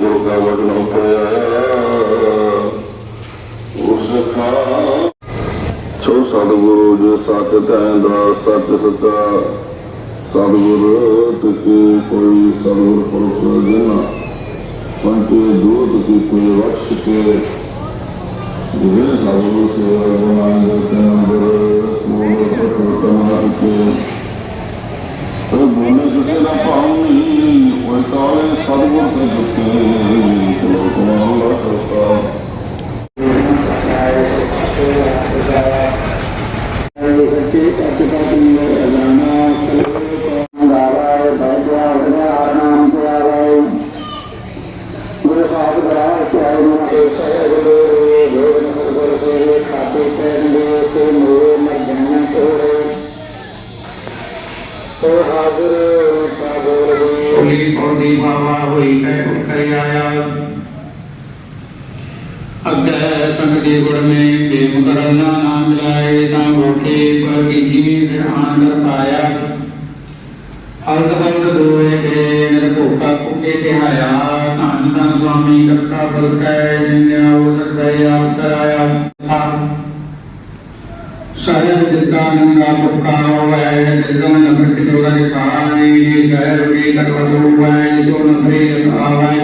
ਗੁਰੂ ਕਾ ਵਡਨ ਹੋਇਆ ਉਸ ਕਾ ਸੋ ਸਤਿਗੁਰੂ ਜੋ ਸਤ ਦਾ ਸਤ ਸਤਾ ਸਤਿਗੁਰ ਤੁਕੀ ਕੋਈ ਸਤਿਗੁਰ ਪੁਰਖ ਜਿਨਾ ਪੰਤੇ ਦੂਤ ਕੀ ਕੋਈ ਬਖਸ਼ ਕੇ, ਜਿਵੇਂ ਸਤਿਗੁਰ ਸੇਵਾ ਗੁਨਾਹ ਦੇ ਅੰਦਰ ਮੋਹ ਪ੍ਰਤਮਾ ਹੋਈ ਕੈ ਉਤਰ ਆਇਆ। ਅੱਗੇ ਸੰਗ ਦੇ ਗੁਰ ਮੇ ਬੇਮ ਕਰਨਾ ਨਾਮ ਮਿਲਾਏ ਤਾਂ ਹੋਕੇ ਪਰ ਕੀ ਜੀ ਧਿਆਨ ਕਰ ਪਾਇਆ। ਹਲਦ ਹਲਦ ਦੋਏ ਕੇ ਨਿਰ ਭੋਕਾ ਕੁਕੇ ਤੇ ਆਇਆ ਧੰਨ ਧੰਨ ਸੁਆਮੀ ਕਰਤਾ ਬਲ ਕੈ ਜਿਨਿਆ ਹੋ ਸਕਦਾ ਆਪ ਕਰਾਇਆ। ਸਾਰਿਆ ਜਿਸ ਦਾ ਨੰਗਾ ਪੁੱਕਾ ਹੋਵੇ, ਜਿਸ ਦਾ ਨੰਬਰ ਕਿਤੋੜਾ ਦੇ ਪਾਣੀ ਜੀ ਸਹਿਰ ਵੀ ਕਰਵਟ ਹੋਵੇ ਸੋ ਨੰਬਰੇ ਆਵੇ।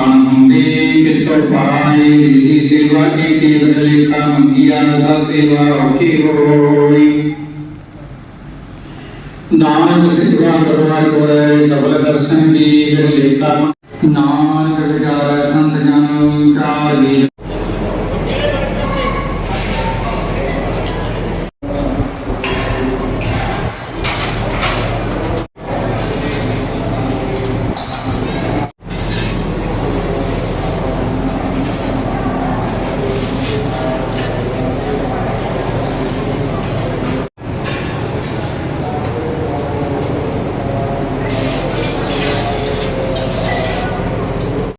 ਆਨੰਦੀ ਕਿਤੋ ਪਾਈ ਜੀ ਸੇਵਾ ਕੀਤੀ, ਬਦਲੇ ਕਾ ਮੰਗਿਆ ਸਾ ਸੇਵਾ ਰੋਕੀ ਹੋਈ। ਨਾਨਕ ਸੇਵਾ ਕਰਵਾਇ ਹੋਏ ਸਬਲ ਦਰਸ਼ਨ ਦੀ ਬਦਲੇ ਕਾ ਨਾਮ